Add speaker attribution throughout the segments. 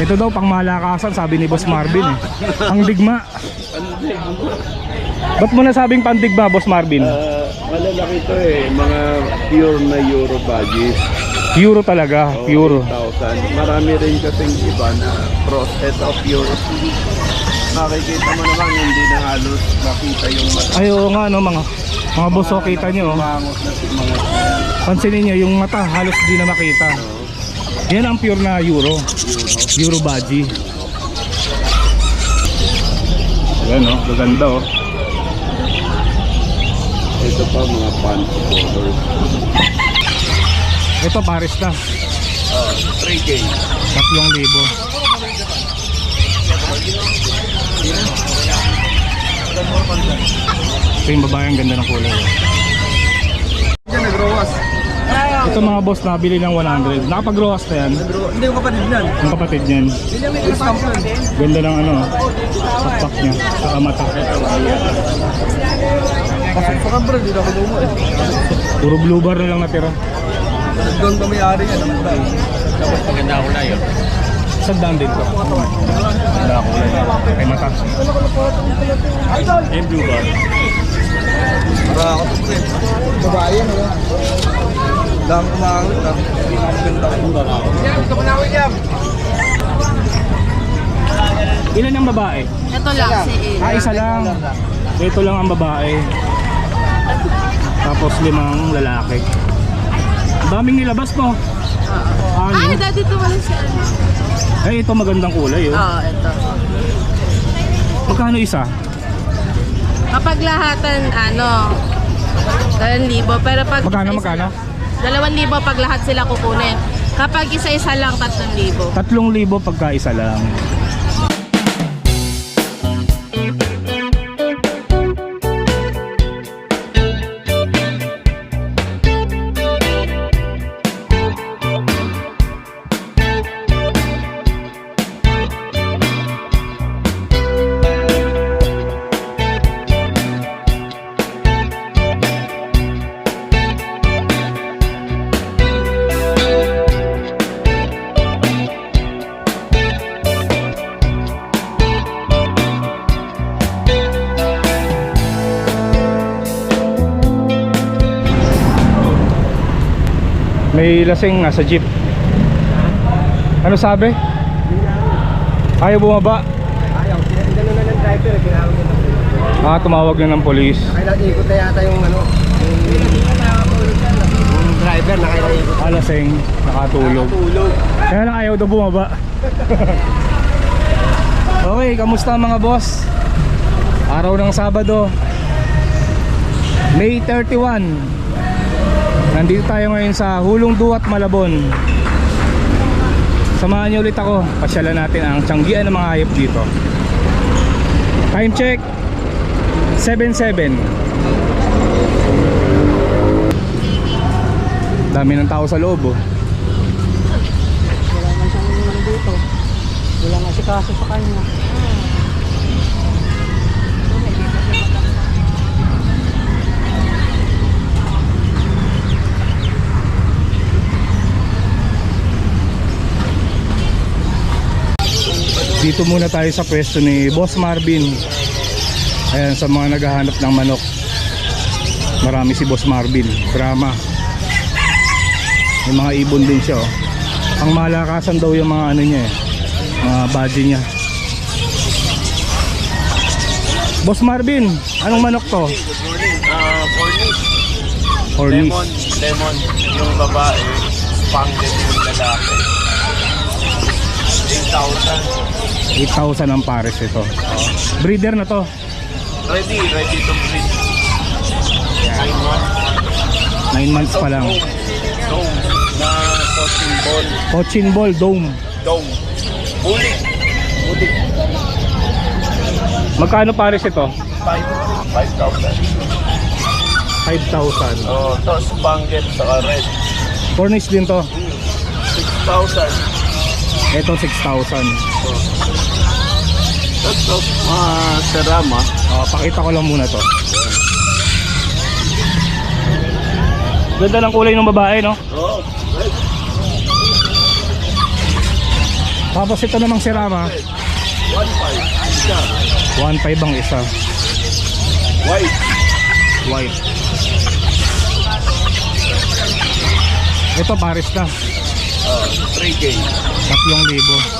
Speaker 1: Ito daw pang malakasan sabi ni Boss Marvin eh. Ang digma. Ba't mo nasabing pandigma Boss Marvin?
Speaker 2: Ah, malalaki to eh, mga pure na Euro badges.
Speaker 1: Puro talaga,
Speaker 2: Oh,
Speaker 1: pure.
Speaker 2: 8,000. Marami rin kasing iba na process of pure. Makikita mo naman hindi na halos makita yung mata.
Speaker 1: Ay oo nga no mga mga boss oh, kita nyo oh. Pansinin nyo yung mata halos di na makita. Yan ang pure na euro. Euro badgie. Ayan oh, maganda oh.
Speaker 2: Ito pa mga colors.
Speaker 1: Ito pares na.
Speaker 2: Oh, 3K.
Speaker 1: Tatlong libo. Ito yung babae ang ganda ng kulay. Oh. Ito mga boss nabili ng 100. Nakapag-rowas na yan.
Speaker 3: Hindi ko kapatid yan.
Speaker 1: Yung kapatid
Speaker 3: yan.
Speaker 1: Ganda ng ano, pakpak niya. Saka mata.
Speaker 3: Pasok pa ka bro, hindi na ako lumo eh.
Speaker 1: Puro blue bar na lang natira.
Speaker 3: Doon pa may-ari yan. naman tayo.
Speaker 1: Sa daan din to. Ganda ako kulay. Kay mata. Eh, blue bar.
Speaker 3: Para ako to pre. Babae yan, ano? Dami kumakawit, dami. Ganda ko. Yan, kapanawin yan.
Speaker 1: Ilan ang babae?
Speaker 4: Ito lang si A.
Speaker 1: Ah, isa lang. Ito lang ang babae. Tapos limang lalaki. Daming nilabas mo.
Speaker 4: Ay,
Speaker 1: Ano?
Speaker 4: dati tumalo si ano.
Speaker 1: Eh, ito magandang kulay oh.
Speaker 4: Oo, ito.
Speaker 1: Magkano isa?
Speaker 4: Kapag lahatan, ano, 2,000. Pero pag
Speaker 1: Magkano, magkano?
Speaker 4: Lang- 2,000 pag lahat sila kukunin. Kapag isa-isa lang, 3,000.
Speaker 1: Tatlong libo pagka isa lang. May lasing nasa jeep. Ano sabi? Ayaw bumaba.
Speaker 3: Ayaw, sinagano na ng driver, ginawag nila.
Speaker 1: Ah, tumawag na ng polis.
Speaker 3: Kailang ikot na yata yung ano. Yung driver na kailang ikot.
Speaker 1: Ah, lasing, nakatulog.
Speaker 3: Tulog.
Speaker 1: Kaya lang ayaw daw bumaba. okay, kamusta mga boss? Araw ng Sabado. May 31. Nandito tayo ngayon sa Hulong Duat, Malabon. Samahan niyo ulit ako. Pasyalan natin ang tiyanggian ng mga hayop dito. Time check. 7-7. Dami ng tao sa loob oh.
Speaker 5: Wala man siyang dito. Wala nga si kaso sa kanya.
Speaker 1: Dito muna tayo sa pwesto ni Boss Marvin. Ayan, sa mga naghahanap ng manok. Marami si Boss Marvin. Drama. May mga ibon din siya. Oh. Ang malakasan daw yung mga ano niya eh. Mga badge niya. Boss Marvin, anong manok to?
Speaker 2: Good morning. Ah, Cornish.
Speaker 1: Hornies.
Speaker 2: Lemon. Lemon. Yung babae. Spangled yung lalaki. 8,000.
Speaker 1: 8,000 ang pares ito. Breeder na to.
Speaker 2: Ready. Ready to breed. 9 months.
Speaker 1: 9 months pa lang.
Speaker 2: Dome. Na cotton ball.
Speaker 1: Cochin Ball Dome.
Speaker 2: Dome. Bulik. Bulik.
Speaker 1: Magkano pares ito?
Speaker 2: 5. 5,000.
Speaker 1: 5,000.
Speaker 2: Oh, to spangled saka red.
Speaker 1: Cornish din to.
Speaker 2: 6,000.
Speaker 1: Ito 6,000.
Speaker 2: Ito, mga serama.
Speaker 1: Oh, pakita ko lang muna to. Ganda ng kulay ng babae, no?
Speaker 2: Oh, red.
Speaker 1: Tapos ito namang si Rama,
Speaker 2: 1.5. Isa.
Speaker 1: 1.5 ang isa.
Speaker 2: White.
Speaker 1: White. Ito pares na.
Speaker 2: Uh, 3K.
Speaker 1: Tatlong libo.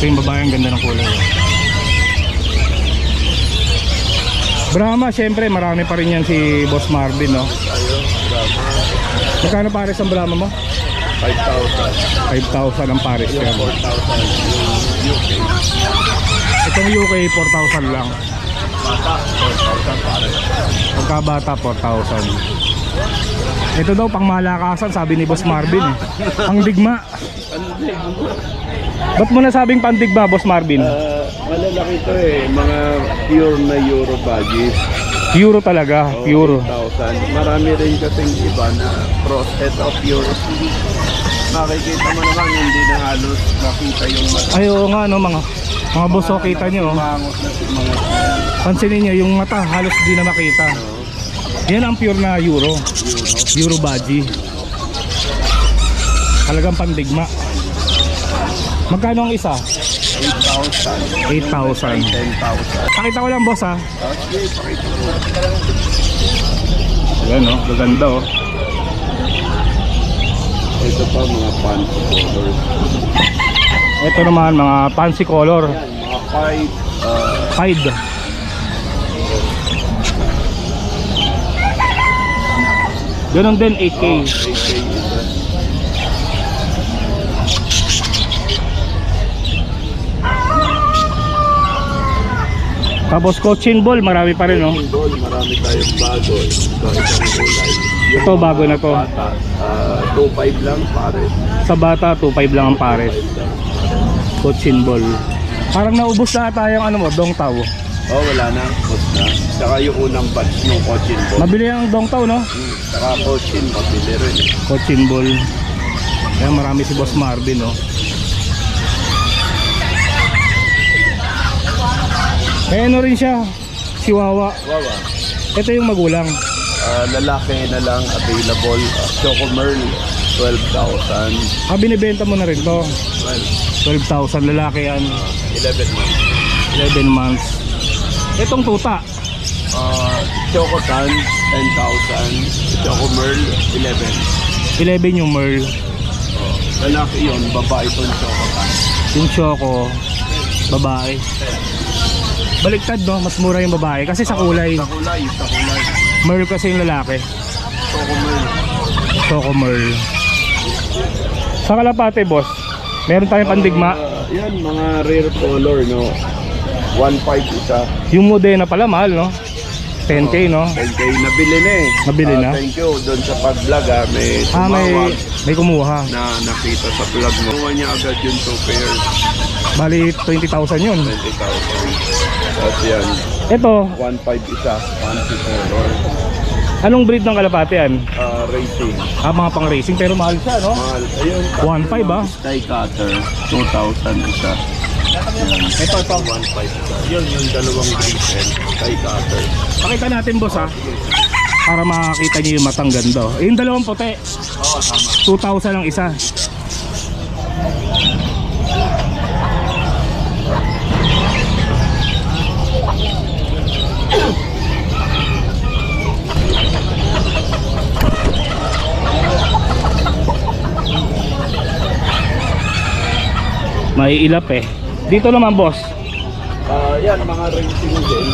Speaker 1: Ito yung babae, ang ganda ng kulay. Brahma, syempre, marami pa rin yan si Boss Marvin, no? Magkano pares ang Brahma mo?
Speaker 2: 5,000.
Speaker 1: 5,000 ang pares yan.
Speaker 2: 4,000. Yung UK.
Speaker 1: Itong UK, 4,000 lang.
Speaker 2: Bata. 4,000 pare.
Speaker 1: Pagkabata, 4,000. Ito daw, pang malakasan, sabi ni Boss Marvin. Eh. Pang digma.
Speaker 2: Ano din?
Speaker 1: Ba't mo nasabing pandigma, Boss Marvin?
Speaker 2: Uh, malalaki to eh. Mga pure na Euro badges.
Speaker 1: Euro talaga,
Speaker 2: Oh,
Speaker 1: pure.
Speaker 2: 8,000. Marami rin kasing iba na cross head of pure. Makikita mo naman hindi na halos makita yung mata.
Speaker 1: Ay, oo nga, no, mga, mga boss, oh, kita nyo, oh. Pansinin nyo, yung mata halos di na makita. Yan ang pure na Euro.
Speaker 2: Euro.
Speaker 1: Euro Baji. Talagang pandigma. Magkano ang isa?
Speaker 2: 8,000.
Speaker 1: 8,000.
Speaker 2: 10,000.
Speaker 1: Pakita ko lang, boss, ha.
Speaker 2: Okay, pakita.
Speaker 1: Ayan, oh, gaganda, oh.
Speaker 2: Ito pa mga fancy colors.
Speaker 1: Ito naman, mga fancy color.
Speaker 2: Yan, mga five, uh,
Speaker 1: Pied. Ganon din, 8K.
Speaker 2: oh, 8K isa.
Speaker 1: Tapos cochin ball, marami pa rin, oh.
Speaker 2: Yung ball, marami tayong bago. Ito, isang kulay. Yung
Speaker 1: Ito, bago na to.
Speaker 2: Bata, uh, 2.5 lang pare.
Speaker 1: Sa bata, 2.5 lang ang pares. Cochin ball. Parang naubos na ata yung ano mo, dong tao.
Speaker 2: Oh, wala na. Put na. Saka yung unang batch ng Cochin Ball.
Speaker 1: Mabili ang dong tao, no?
Speaker 2: Hmm, Saka Cochin, mabili rin.
Speaker 1: Cochin ball. Kaya marami si Boss Marvin, no? Eh, ano rin siya? Chihuahua.
Speaker 2: Wawa.
Speaker 1: Ito yung magulang.
Speaker 2: Ah, lalaki na lang available. Uh, Choco Merl, 12,000.
Speaker 1: Ah, binibenta mo na rin to.
Speaker 2: Well,
Speaker 1: 12,000 lalaki yan.
Speaker 2: 11 months.
Speaker 1: 11 months. Itong tuta.
Speaker 2: Uh, Choco Tan, 10,000. Choco Merl, 11.
Speaker 1: 11 yung Merl.
Speaker 2: Oh, lalaki yun, babae itong Choco Tan.
Speaker 1: Yung Choco, babae. Baliktad no, mas mura yung babae kasi sa kulay.
Speaker 2: Sa kulay, sa kulay.
Speaker 1: Merl kasi yung lalaki.
Speaker 2: Choco Merl.
Speaker 1: Choco Merl. Sa kalapate boss, meron tayong pandigma.
Speaker 2: Ah, yan, mga rare color, no? 1.5 isa.
Speaker 1: Yung Modena pala mahal no? 10k no?
Speaker 2: 10K, nabili na eh.
Speaker 1: Nabili
Speaker 2: Ah,
Speaker 1: na?
Speaker 2: Thank you. Doon sa pag-vlog ah, may
Speaker 1: Ah, may,
Speaker 2: tumawag
Speaker 1: may kumuha.
Speaker 2: na nakita sa vlog mo. Kuha niya agad yung 2 pairs,
Speaker 1: Bali 20,000 yun.
Speaker 2: 20,000. Tapos yan,
Speaker 1: Ito,
Speaker 2: 1.5 isa, fancy color.
Speaker 1: anong breed ng kalapate yan?
Speaker 2: Ah, racing.
Speaker 1: Ah, mga pang racing pero mahal siya no?
Speaker 2: Mahal. Ayun.
Speaker 1: 1.5 ah.
Speaker 2: Sky cutter, 2,000 isa.
Speaker 1: Ito, ito.
Speaker 2: 1.5 isa. Yun yung dalawang griffin. Sky cutter.
Speaker 1: Pakita natin boss ha. Para makakita niyo yung matang ganda. Eh, yung dalawang puti,
Speaker 2: Oo, tama.
Speaker 1: 2,000 ang isa. May ilap eh. Dito naman boss,
Speaker 2: Ah, yan, mga racing din.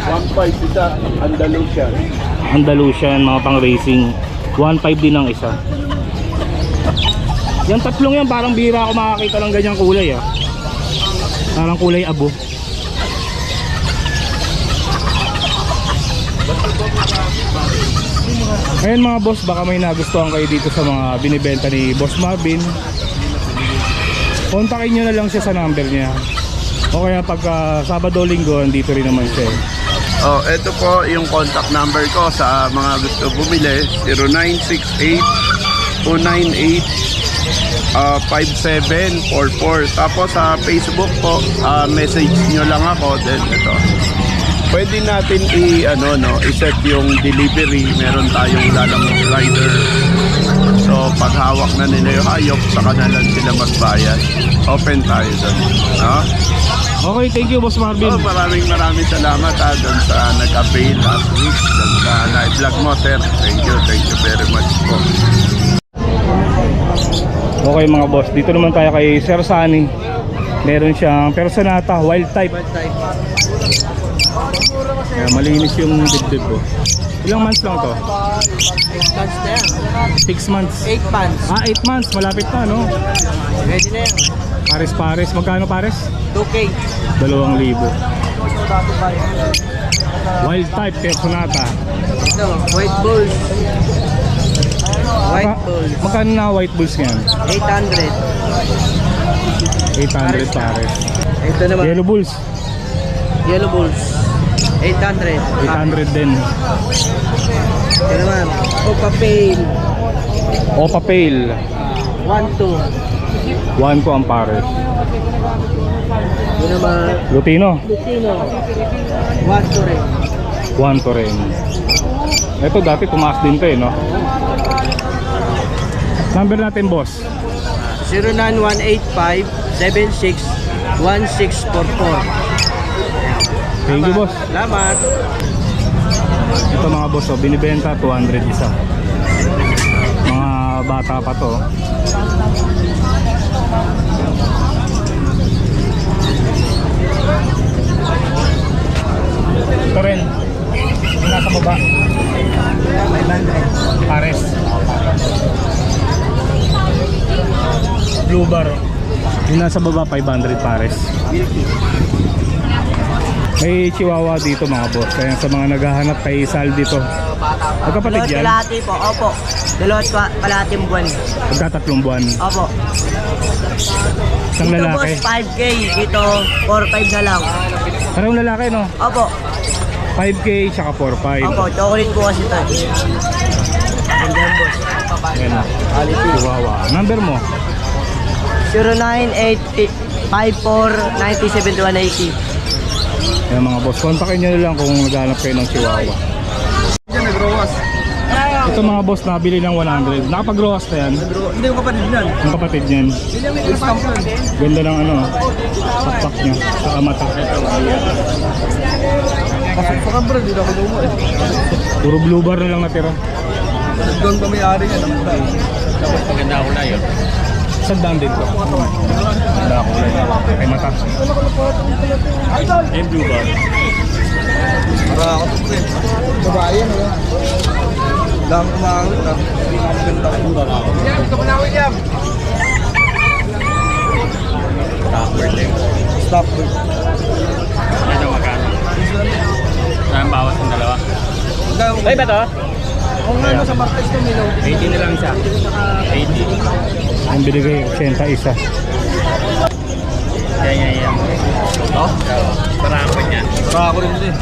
Speaker 2: 1.5 isa, Andalusian.
Speaker 1: Andalusian, mga pang racing. 1.5 din ang isa. Yung tatlong yan, parang bira ako makakita ng ganyang kulay ah. Parang kulay abo. Ngayon mga boss, baka may nagustuhan kayo dito sa mga binibenta ni Boss Marvin. Kontakin nyo na lang siya sa number niya. O kaya pagka Sabado Linggo, dito rin naman siya.
Speaker 2: Oh, ito po yung contact number ko sa mga gusto bumili. 0968 298 ah, 5744. Tapos sa Facebook po, ah, message nyo lang ako. Then ito. Pwede natin i ano no, i-set yung delivery. Meron tayong lalamog rider. So pag hawak na nila yung hayop, saka na lang sila magbayad. Open tayo doon. No?
Speaker 1: Okay, thank you Boss Marvin.
Speaker 2: Oh, maraming maraming salamat ha doon sa nag-avail last week doon sa live vlog mo, sir. Thank you, thank you very much po.
Speaker 1: Okay mga boss, dito naman tayo kay Sir Sunny. Meron siyang personata, wild type. Kaya malinis yung dibdib ko. Ilang months lang to?
Speaker 5: Months na yan.
Speaker 1: 6 months.
Speaker 5: 8 months.
Speaker 1: Ah, 8 months. Malapit na, no?
Speaker 5: Ready na yan.
Speaker 1: Pares-pares. Magkano pares?
Speaker 5: 2K.
Speaker 1: 2,000. Wild type, personata.
Speaker 5: Ito, white bulls. White bulls.
Speaker 1: Magkano na white bulls ngayon?
Speaker 5: 800.
Speaker 1: 800 pares.
Speaker 5: Ito naman,
Speaker 1: Yellow bulls,
Speaker 5: yellow bulls. 800.
Speaker 1: 800 din.
Speaker 5: Ito naman, Opa Pale.
Speaker 1: Opa Pale,
Speaker 5: 1-2.
Speaker 1: 1 ko ang pares.
Speaker 5: Ito naman,
Speaker 1: Lutino,
Speaker 5: Lutino. 1-2 rin.
Speaker 1: 1 to rin. Ito dati tumaas din to eh, no? Number natin, boss.
Speaker 5: 09185-76-1644.
Speaker 1: Thank you, boss.
Speaker 5: Salamat.
Speaker 1: Ito mga boss, oh, binibenta 200 isa. Mga bata pa to. Ito rin. Nasa baba. Pares. Blue bar. Yung nasa baba 500 pares. May chihuahua dito mga boss. Kaya sa mga naghahanap kay Sal dito. Magkapatid yan.
Speaker 5: kalahati po, opo. Dalawat ka- kalahating buwan.
Speaker 1: Magkatatlong buwan.
Speaker 5: Opo.
Speaker 1: Isang
Speaker 5: Dito
Speaker 1: lalaki.
Speaker 5: boss, 5K. Dito, 4-5 na lang.
Speaker 1: Parang lalaki no?
Speaker 5: Opo.
Speaker 1: 5K tsaka 4-5.
Speaker 5: Opo, chocolate po kasi ito. Ganda boss.
Speaker 1: Ayan. Chihuahua. Number mo?
Speaker 5: 0980
Speaker 1: Ayan mga boss. Kontakin nyo na lang kung naghahanap kayo ng chihuahua. Ito mga boss nabili ng 100. Nakapag-roas na yan.
Speaker 3: Hindi ko kapatid yan.
Speaker 1: Ang kapatid niyan. Ganda ng ano. Pakpak niya. Saka mata.
Speaker 3: Pasok pa ka bro, hindi na ako lumo eh.
Speaker 1: Puro blue bar na lang natira.
Speaker 3: Doon pa may-ari yan. naman tayo.
Speaker 1: Saan daan din to? Ganda ako lang. Kay mata. Eh blue bar.
Speaker 3: Para ako to pre. Babae yan eh. Dami kumakawit ah. Ganda ko. Stop bird.
Speaker 1: Ito magkano? Saan bawas ng dalawa?
Speaker 3: Ay,
Speaker 1: Ay ba to?
Speaker 3: Kung ano sa Martes na Milaw.
Speaker 1: 80 na lang isa. 80. Ang binigay, 80 isa. Kaya yan yan.
Speaker 3: Oh?
Speaker 1: Para ako niya.
Speaker 3: Para ako rin din.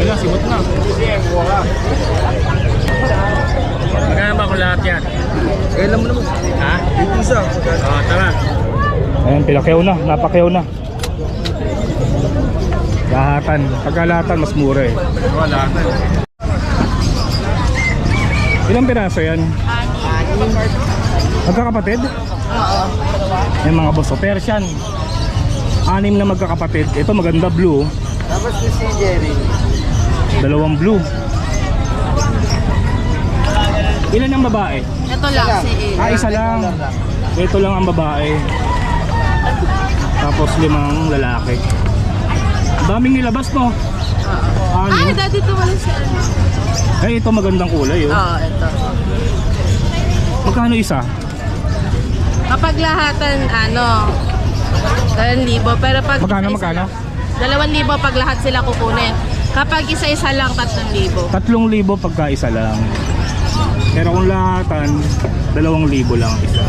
Speaker 1: Wala, sibot na. Magkano ba kung lahat yan?
Speaker 3: Kailan mo naman.
Speaker 1: Ha?
Speaker 3: Ito isa.
Speaker 1: Oo, tara. Ayan, pilakyaw na. Napakyaw na. Lahatan. Pagkalahatan, mas mura eh.
Speaker 3: Wala na.
Speaker 1: Ilang piraso yan? Magkakapatid?
Speaker 4: Oo.
Speaker 1: Yung mga boss, Persian. Anim na magkakapatid. Ito maganda blue.
Speaker 5: Tapos si Jerry.
Speaker 1: Dalawang blue. Ilan ang babae?
Speaker 4: Ito lang, si A.
Speaker 1: Ah, isa lang. Ito lang ang babae. Tapos limang lalaki. Daming nilabas no?
Speaker 4: Ay,
Speaker 1: Anim.
Speaker 4: dati tumalo si ano.
Speaker 1: Eh, ito magandang kulay oh.
Speaker 4: Oo, ito.
Speaker 1: Magkano isa?
Speaker 4: Kapag lahatan, ano, 2,000. Pero pag
Speaker 1: Magkano,
Speaker 4: isa-isa
Speaker 1: magkano?
Speaker 4: lang- 2,000 pag lahat sila kukunin. Kapag isa-isa lang, 3,000.
Speaker 1: Tatlong libo pagka isa lang. Pero kung lahatan, dalawang libo lang isa.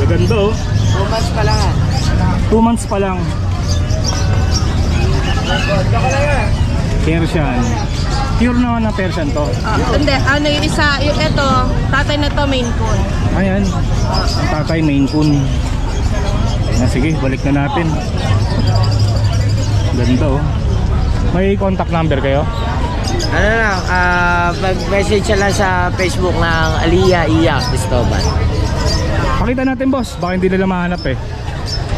Speaker 1: Maganda oh.
Speaker 5: 2 months pa lang ah.
Speaker 1: Two months pa lang. Persian. Pure naman na Persian to.
Speaker 4: Ah, hindi, ano yung isa, yung ito, tatay na to main coon.
Speaker 1: Ayan. Ang tatay main coon. Ayan, sige, balik na natin. Ganda oh. May contact number kayo?
Speaker 6: Ano lang, ah, mag-message siya lang sa Facebook ng Aliyah Iya Cristobal.
Speaker 1: Pakita natin boss, baka hindi nila mahanap eh.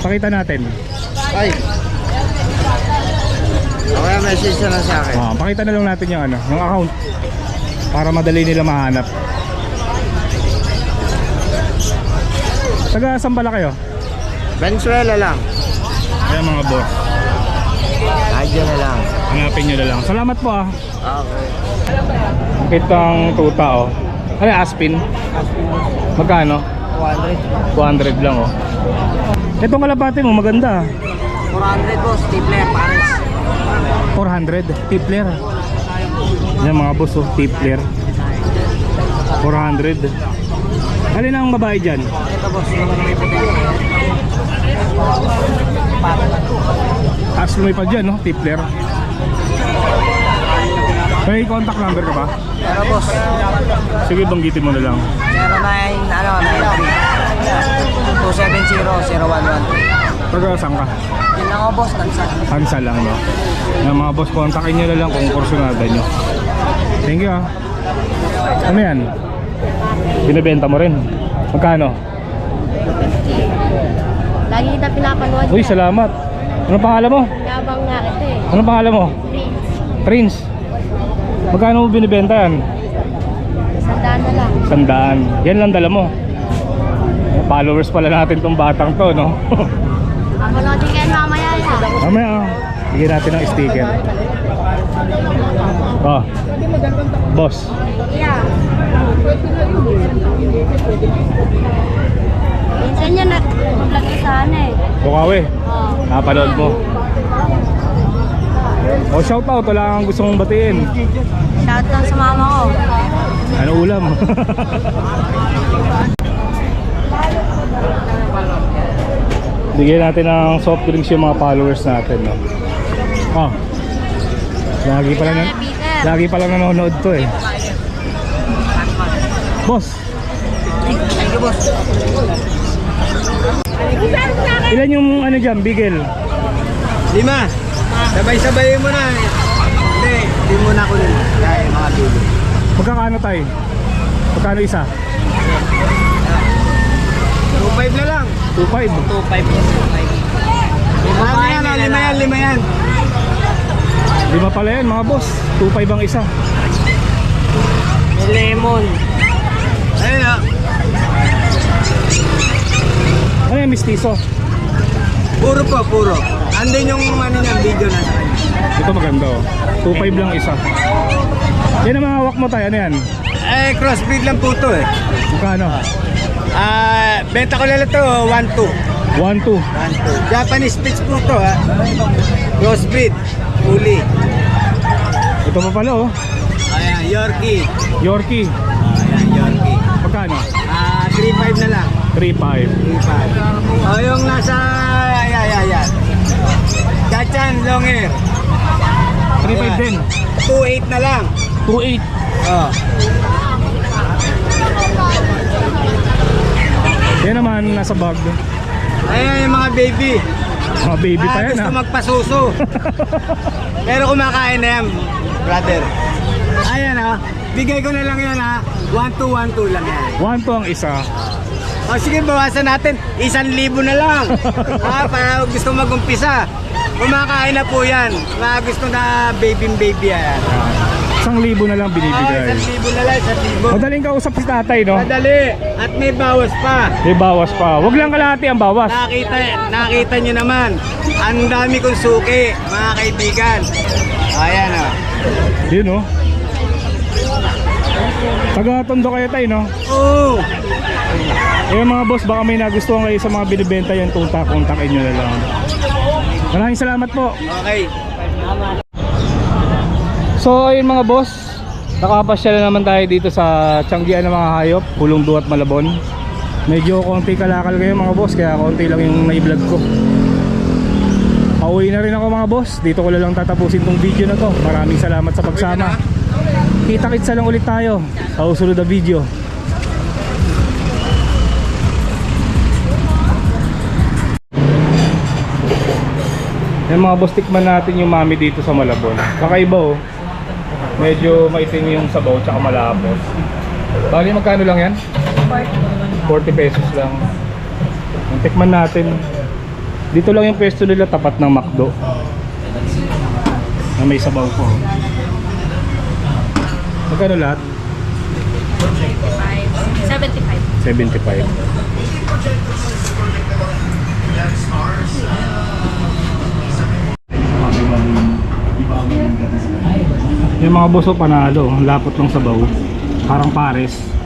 Speaker 1: Pakita natin.
Speaker 6: Ay! Okay, message siya lang sa akin.
Speaker 1: Ah, pakita na lang natin yung ano, yung account. Para madali nila mahanap. Taga saan pala kayo?
Speaker 6: Venezuela lang.
Speaker 1: Ayan mga boss.
Speaker 6: Radyo na lang.
Speaker 1: Hanapin nyo na lang. Salamat po ah.
Speaker 6: Okay.
Speaker 1: Itang tuta oh. Ano yung Aspin? Magkano?
Speaker 6: 200.
Speaker 1: 200 lang oh. Itong kalapati mo maganda.
Speaker 6: 400 boss, Tipler, Paris.
Speaker 1: 400 tipler. Yan mga boss oh, tipler. 400. Alin ang babae dyan?
Speaker 6: Ito boss.
Speaker 1: Taas lumipad dyan no, tipler. May contact number ka ba?
Speaker 6: Pero boss,
Speaker 1: Sige, banggitin mo na lang.
Speaker 6: 09, ano, 93 270-0113.
Speaker 1: Taga saan ka?
Speaker 6: Yun lang ako boss, tansa.
Speaker 1: Hansa lang no. Yung mga boss, kontakin nyo na lang kung kursunada nyo. Thank you ah. Ano yan? Binibenta mo rin? Magkano?
Speaker 4: Lagi kita pinapanood
Speaker 1: Uy, salamat. Anong pangalan mo?
Speaker 4: Yabang nga kita eh.
Speaker 1: Anong pangalan mo? Prince. Magkano mo binibenta yan?
Speaker 4: Sandaan na lang.
Speaker 1: Sandaan. Yan lang dala mo. Followers pala natin tong batang to, no?
Speaker 4: Uploadin kayo mamaya yan.
Speaker 1: Mamaya, oh. Bigyan natin ng sticker. Oh. Boss.
Speaker 4: Yeah. Minsan yan nag-vlog sana eh.
Speaker 1: Bukawi.
Speaker 4: Oh.
Speaker 1: Napanood mo. Oh, shout out. Wala kang gusto mong batiin.
Speaker 4: Shout lang sa mama ko.
Speaker 1: Ano ulam? Bigyan natin ng soft drinks yung mga followers natin, no? Oh. Lagi pala na, lagi pala nanonood to eh. Boss.
Speaker 6: Thank you boss.
Speaker 1: Ilan yung ano dyan, bigel?
Speaker 6: Lima. Sabay-sabay mo na. Hindi, hindi mo na kunin. Kaya mga dulo.
Speaker 1: Magkakano tayo? Magkano isa?
Speaker 6: 2.5 na lang.
Speaker 1: 2.5.
Speaker 6: 2.5 boss. 2.5. Lima yan, oh, lima yan, lima yan.
Speaker 1: Lima pala yan mga boss. 2.5 ang isa.
Speaker 6: May lemon. Ayun ah.
Speaker 1: Ano yan, mistiso?
Speaker 6: Puro po, puro. Andun yung ano niya, video na sa kanya.
Speaker 1: Ito maganda oh. 2.5 lang isa. Yan ang mga hawak mo tayo. Ano yan?
Speaker 6: Eh, crossbreed lang po to eh.
Speaker 1: Magkano?
Speaker 6: Ah, benta ko lang to, 1-2.
Speaker 1: 1.2.
Speaker 6: 1-2. Japanese Spitz po to ha. Crossbreed. Uli.
Speaker 1: Ito pa pala oh.
Speaker 6: Ayan, Yorkie.
Speaker 1: Yorkie.
Speaker 6: Ayan, Yorkie.
Speaker 1: Magkano?
Speaker 6: Ah, 3.5 na lang.
Speaker 1: 3.5.
Speaker 6: 3.5. Oh, yung nasa, ayan, ayan, ayan. Dachan, long hair.
Speaker 1: 3.5 din.
Speaker 6: 2.8 na lang.
Speaker 1: 2.8.
Speaker 6: Oh.
Speaker 1: Yan naman nasa bag.
Speaker 6: Ayan yung mga baby.
Speaker 1: Mga baby pa
Speaker 6: Ah,
Speaker 1: yan
Speaker 6: gusto
Speaker 1: ah.
Speaker 6: magpasuso. Pero kumakain na yan, brother. Ayan ha. Bigay ko na lang yan ha. 1-2-1-2 lang yan.
Speaker 1: 1.2 ang isa.
Speaker 6: O sige, bawasan natin. Isang libo na lang. ha, para gusto mag-umpisa. Kumakain na po yan. Mga gusto na baby-baby yan.
Speaker 1: Isang libo na lang
Speaker 6: Ah,
Speaker 1: binibigay.
Speaker 6: isang libo na lang, isang libo.
Speaker 1: Madaling kausap si tatay, no?
Speaker 6: Madali. At may bawas pa.
Speaker 1: May bawas pa. Huwag lang kalahati ang bawas.
Speaker 6: Nakita, nakita nyo naman. Ang dami kong suki, mga kaibigan. Ayan o.
Speaker 1: Yun, no? Taga-tondo kayo tayo, no?
Speaker 6: Oo.
Speaker 1: Eh mga boss, baka may nagustuhan kayo sa mga binibenta yung tuta, kontakin nyo na lang. Maraming salamat po.
Speaker 6: Okay.
Speaker 1: So ayun mga boss, nakapasyal na naman tayo dito sa Tianggian ng mga hayop, Pulong Duat Malabon. Medyo konti kalakal kayo mga boss, kaya konti lang yung na-vlog ko. Pauwi na rin ako mga boss, dito ko lang tatapusin tong video na to. Maraming salamat sa pagsama. Kita-kitsa lang ulit tayo sa usunod na video. Yung mga boss, tikman natin yung mami dito sa Malabon. Kakaiba oh. Medyo maitim yung sabaw tsaka malapot. Bali magkano lang yan? 40 pesos lang. Tikman natin. Dito lang yung pwesto nila tapat ng McDo. Na may sabaw ko. Magkano lahat?
Speaker 4: 75.
Speaker 1: 75. Yung mga buso panalo, ang lapot ng sabaw. Parang pares.